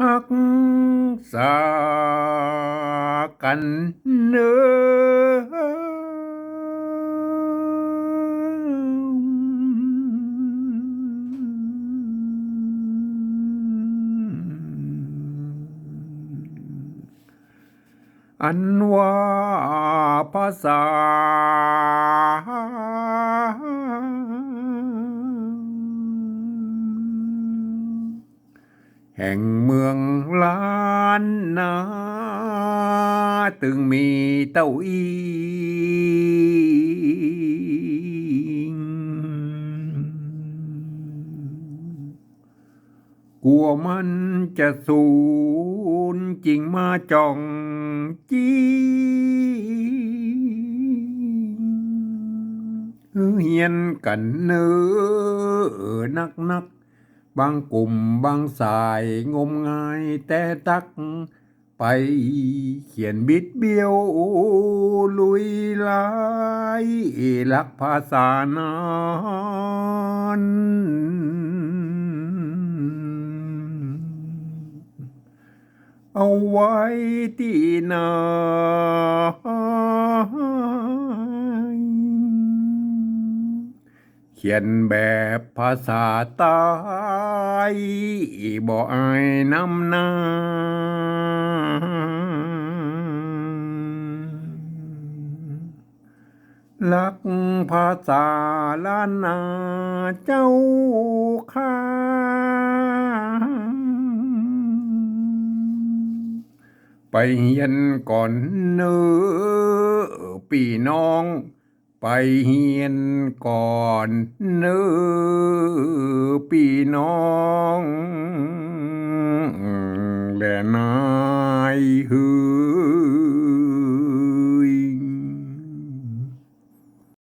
หักษากันเนออันว่าภาษา แห่งเมืองล้านนาตึงมีเต้าอีงกลัวมันจะสูญจริงมาจ้องจีเฮียนกันเนื้อนักนักๆ บางกลุ่มบางสายงมงายแต่ตัก ไปเขียนบิดเบี้ยวลุยลายลักภาษานานเอาไว้ที่ไหน เขียนแบบภาษาใต้บ่อายน้ำหน้าลักภาษาล้านนาเจ้าข้าไปเฮียนก่อนเนอพี่น้อง ไปเฮียนก่อนเนือพี่น้องแลนะ